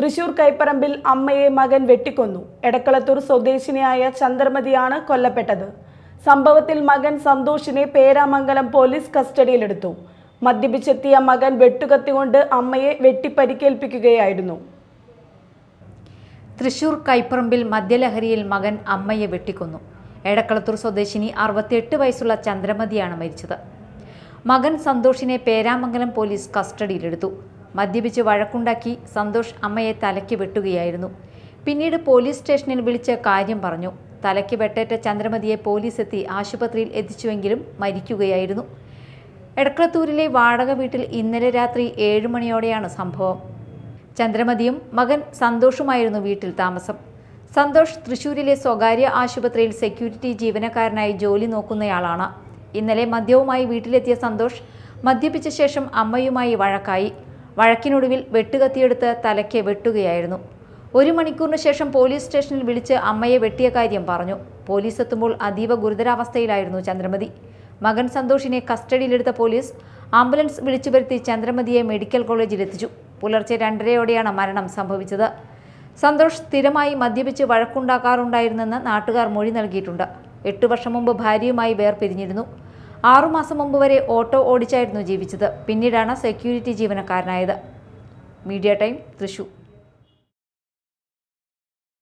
തൃശൂർ കൈപ്പറമ്പിൽ അമ്മയെ മകൻ വെട്ടിക്കൊന്നു. എടക്കളത്തൂർ സ്വദേശിനിയായ ചന്ദ്രമതിയാണ് കൊല്ലപ്പെട്ടത്. സംഭവത്തിൽ മകൻ സന്തോഷിനെ പേരാമംഗലം പോലീസ് കസ്റ്റഡിയിലെടുത്തു. മദ്യപിച്ചെത്തിയ മകൻ വെട്ടുകത്തികൊണ്ട് അമ്മയെ വെട്ടിപ്പരിക്കേൽപ്പിക്കുകയായിരുന്നു. തൃശൂർ കൈപ്പറമ്പിൽ മദ്യലഹരിയിൽ മകൻ അമ്മയെ വെട്ടിക്കൊന്നു. എടക്കളത്തൂർ സ്വദേശിനി അറുപത്തിയെട്ട് വയസ്സുള്ള ചന്ദ്രമതിയാണ് മരിച്ചത്. മകൻ സന്തോഷിനെ പേരാമംഗലം പോലീസ് കസ്റ്റഡിയിലെടുത്തു. മദ്യപിച്ച് വഴക്കുണ്ടാക്കി സന്തോഷ് അമ്മയെ തലയ്ക്ക് വെട്ടുകയായിരുന്നു. പിന്നീട് പോലീസ് സ്റ്റേഷനിൽ വിളിച്ച് കാര്യം പറഞ്ഞു. തലയ്ക്ക് വെട്ടേറ്റ ചന്ദ്രമതിയെ പോലീസ് എത്തി ആശുപത്രിയിൽ എത്തിച്ചുവെങ്കിലും മരിക്കുകയായിരുന്നു. എടക്കളത്തൂരിലെ വാടക വീട്ടിൽ ഇന്നലെ രാത്രി ഏഴ് മണിയോടെയാണ് സംഭവം. ചന്ദ്രമതിയും മകൻ സന്തോഷുമായിരുന്നു വീട്ടിൽ താമസം. സന്തോഷ് തൃശൂരിലെ സ്വകാര്യ ആശുപത്രിയിൽ സെക്യൂരിറ്റി ജീവനക്കാരനായി ജോലി നോക്കുന്നയാളാണ്. ഇന്നലെ മദ്യവുമായി വീട്ടിലെത്തിയ സന്തോഷ് മദ്യപിച്ച ശേഷം അമ്മയുമായി വഴക്കായി. വഴക്കിനൊടുവിൽ വെട്ടുകത്തിയെടുത്ത് തലയ്ക്ക് വെട്ടുകയായിരുന്നു. ഒരു മണിക്കൂറിന് ശേഷം പോലീസ് സ്റ്റേഷനിൽ വിളിച്ച് അമ്മയെ വെട്ടിയ കാര്യം പറഞ്ഞു. പോലീസ് എത്തുമ്പോൾ അതീവ ഗുരുതരാവസ്ഥയിലായിരുന്നു ചന്ദ്രമതി. മകൻ സന്തോഷിനെ കസ്റ്റഡിയിലെടുത്ത പോലീസ് ആംബുലൻസ് വിളിച്ചു വരുത്തി ചന്ദ്രമതിയെ മെഡിക്കൽ കോളേജിൽ എത്തിച്ചു പുലർച്ചെ രണ്ടരയോടെയാണ് മരണം സംഭവിച്ചത്. സന്തോഷ് സ്ഥിരമായി മദ്യപിച്ച് വഴക്കുണ്ടാക്കാറുണ്ടായിരുന്നെന്ന് നാട്ടുകാർ മൊഴി നൽകിയിട്ടുണ്ട്. എട്ടു വർഷം മുമ്പ് ഭാര്യയുമായി വേർപിരിഞ്ഞിരുന്നു. ആറുമാസം മുമ്പ് വരെ ഓട്ടോ ഓടിച്ചായിരുന്നു ജീവിച്ചത്. പിന്നീടാണ് സെക്യൂരിറ്റി ജീവനക്കാരനായത്. Media time Thrissur.